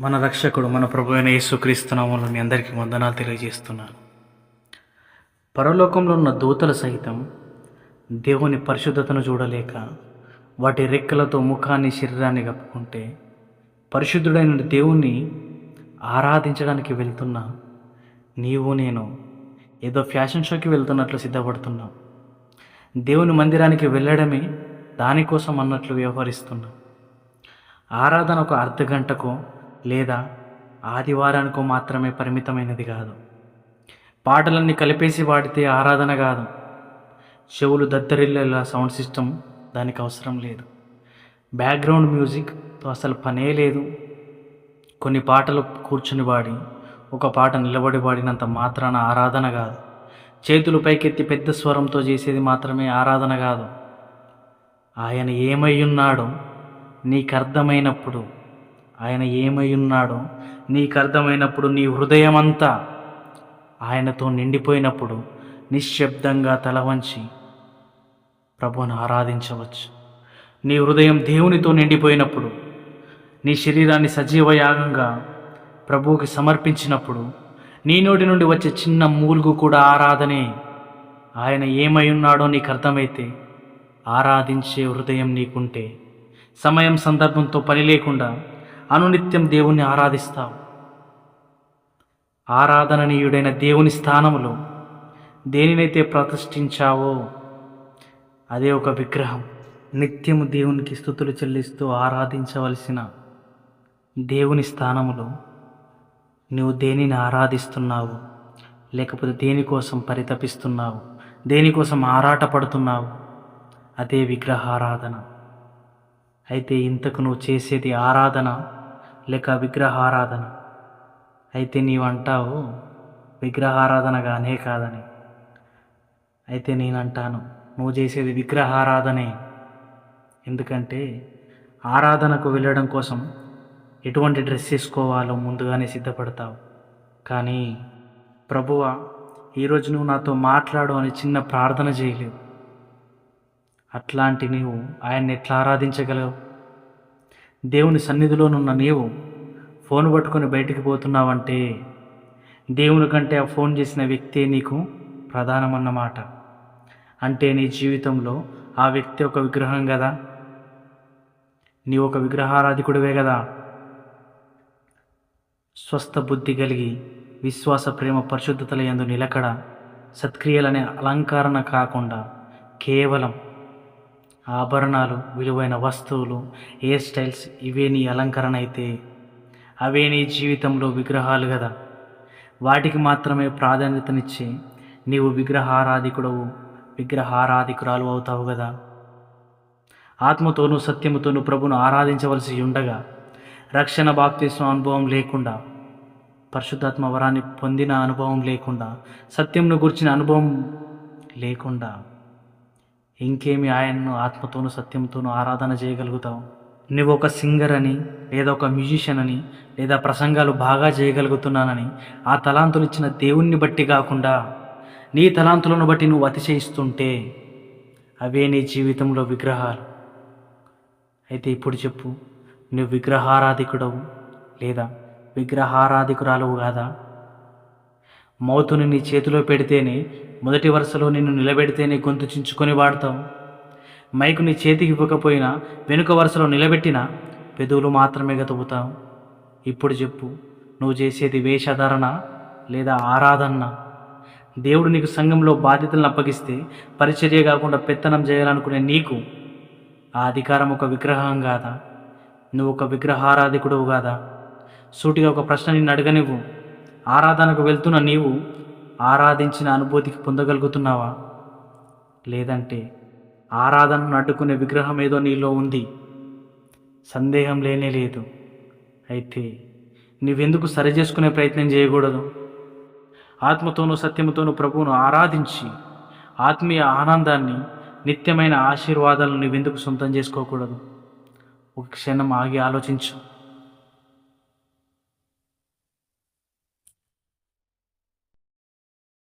మన రక్షకుడు మన ప్రభు అయిన యేసుక్రీస్తునామంలో మీ అందరికీ వందనాలు తెలియజేస్తున్నాను. పరలోకంలో ఉన్న దూతలు సహితం దేవుని పరిశుద్ధతను చూడలేక వాటి రెక్కలతో ముఖాన్ని శరీరాన్ని కప్పుకుంటే పరిశుద్ధుడైన దేవుణ్ణి ఆరాధించడానికి వెళ్తున్నా నీవు నేను ఏదో ఫ్యాషన్ షోకి వెళ్తున్నట్లు సిద్ధపడుతున్నాం. దేవుని మందిరానికి వెళ్ళడమే దానికోసం అన్నట్లు వ్యవహరిస్తున్నాం. ఆరాధన ఒక అర్ధ గంటకో లేదా ఆదివారానికో మాత్రమే పరిమితమైనది కాదు. పాటలన్నీ కలిపేసి వాడితే ఆరాధన కాదు. చెవులు దద్దరిల్లేలా సౌండ్ సిస్టమ్ దానికి అవసరం లేదు. బ్యాక్గ్రౌండ్ మ్యూజిక్తో అసలు పనే లేదు. కొన్ని పాటలు కూర్చుని వాడి ఒక పాట నిలబడి వాడినంత మాత్రాన ఆరాధన కాదు. చేతులు పైకెత్తి పెద్ద స్వరంతో చేసేది మాత్రమే ఆరాధన కాదు. ఆయన ఏమై ఉన్నాడో నీకు అర్థమైనప్పుడు ఆయన ఏమై ఉన్నాడో నీకు అర్థమైనప్పుడు నీ హృదయమంతా ఆయనతో నిండిపోయినప్పుడు నిశ్శబ్దంగా తల వంచి ప్రభువును ఆరాధించవచ్చు. నీ హృదయం దేవునితో నిండిపోయినప్పుడు నీ శరీరాన్ని సజీవ యాగంగా ప్రభువుకి సమర్పించినప్పుడు నీ నోటి నుండి వచ్చే చిన్న మూలుగు కూడా ఆరాధనే. ఆయన ఏమై ఉన్నాడో నీకు అర్థమైతే ఆరాధించే హృదయం నీకుంటే సమయం సందర్భంతో పని లేకుండా అనునిత్యం దేవుణ్ణి ఆరాధిస్తావు. ఆరాధననీయుడైన దేవుని స్థానములో దేనినైతే ప్రతిష్ఠించావో అదే ఒక విగ్రహం. నిత్యము దేవునికి స్థుతులు చెల్లిస్తూ ఆరాధించవలసిన దేవుని స్థానములో నువ్వు దేనిని ఆరాధిస్తున్నావు? లేకపోతే దేనికోసం పరితపిస్తున్నావు? దేనికోసం ఆరాటపడుతున్నావు? అదే విగ్రహారాధన. అయితే ఇంతకు నువ్వు చేసేది ఆరాధన లేక విగ్రహారాధన. అయితే నీవు అంటావు విగ్రహారాధన కానే కాదని. అయితే నేను అంటాను నువ్వు చేసేది విగ్రహారాధనే. ఎందుకంటే ఆరాధనకు వెళ్ళడం కోసం ఎటువంటి డ్రెస్ వేసుకోవాలో ముందుగానే సిద్ధపడతావు. కానీ ప్రభువ ఈరోజు నువ్వు నాతో మాట్లాడు అని చిన్న ప్రార్థన చేయలేవు అట్లాంటి నీవు ఆయన్ని ఎట్లా ఆరాధించగలవు? దేవుని సన్నిధిలోనున్న నీవు ఫోన్ పట్టుకొని బయటికి పోతున్నావంటే దేవుని కంటే ఆ ఫోన్ చేసిన వ్యక్తే నీకు ప్రధానమన్నమాట. అంటే నీ జీవితంలో ఆ వ్యక్తి ఒక విగ్రహం కదా నీ ఒక విగ్రహారాధికుడివే కదా స్వస్థ బుద్ధి కలిగి విశ్వాస ప్రేమ పరిశుద్ధతల ఎందు నిలకడ సత్క్రియలనే అలంకరణ కాకుండా కేవలం ఆభరణాలు విలువైన వస్తువులు హెయిర్ స్టైల్స్ ఇవే నీ అలంకరణ అయితే. అవే నీ జీవితంలో విగ్రహాలు కదా వాటికి మాత్రమే ప్రాధాన్యతనిచ్చి నీవు విగ్రహారాధికుడవు విగ్రహారాధికురాలు అవుతావు కదా ఆత్మతోనూ సత్యముతోనూ ప్రభును ఆరాధించవలసి ఉండగా రక్షణ బాప్తిస్వ అనుభవం లేకుండా పరిశుద్ధాత్మ వరాన్ని పొందిన అనుభవం లేకుండా సత్యంను గురించిన అనుభవం లేకుండా ఇంకేమి ఆయన్ను ఆత్మతోనూ సత్యంతోనూ ఆరాధన చేయగలుగుతావు? నువ్వు ఒక సింగర్ అని లేదా ఒక మ్యూజిషియన్ అని లేదా ప్రసంగాలు బాగా చేయగలుగుతున్నానని ఆ తలాంతులు ఇచ్చిన దేవుణ్ణి బట్టి కాకుండా నీ తలాంతులను బట్టి నువ్వు అతిశయిస్తుంటే అవే నీ జీవితంలో విగ్రహాలు. అయితే ఇప్పుడు చెప్పు నువ్వు విగ్రహారాధికుడవు లేదా విగ్రహారాధికురాలువు కాదా? మౌతుని నీ చేతిలో పెడితేనే మొదటి వరుసలో నిన్ను నిలబెడితేనే గొంతు చించుకొని వాడతావు. మైకు నీ చేతికి ఇవ్వకపోయినా వెనుక వరుసలో నిలబెట్టినా పెదవులు మాత్రమే గతుకుతావు. ఇప్పుడు చెప్పు నువ్వు చేసేది వేషధారణ లేదా ఆరాధన? దేవుడు నీకు సంఘంలో బాధ్యతలను అప్పగిస్తే పరిచర్య కాకుండా పెత్తనం చేయాలనుకునే నీకు ఆ అధికారం ఒక విగ్రహం కాదా? నువ్వు ఒక విగ్రహారాధికుడువు కాదా? సూటిగా ఒక ప్రశ్న నిన్ను అడగనివ్వు. ఆరాధనకు వెళ్తున్న నీవు ఆరాధించిన అనుభూతికి పొందగలుగుతున్నావా? లేదంటే ఆరాధనను అడ్డుకునే విగ్రహం ఏదో నీలో ఉంది. సందేహం లేనే లేదు. అయితే నీవెందుకు సరిచేసుకునే ప్రయత్నం చేయకూడదు? ఆత్మతోనూ సత్యముతోనూ ప్రభువును ఆరాధించి ఆత్మీయ ఆనందాన్ని నిత్యమైన ఆశీర్వాదాలను నువ్వెందుకు సొంతం చేసుకోకూడదు? ఒక క్షణం ఆగి ఆలోచించు.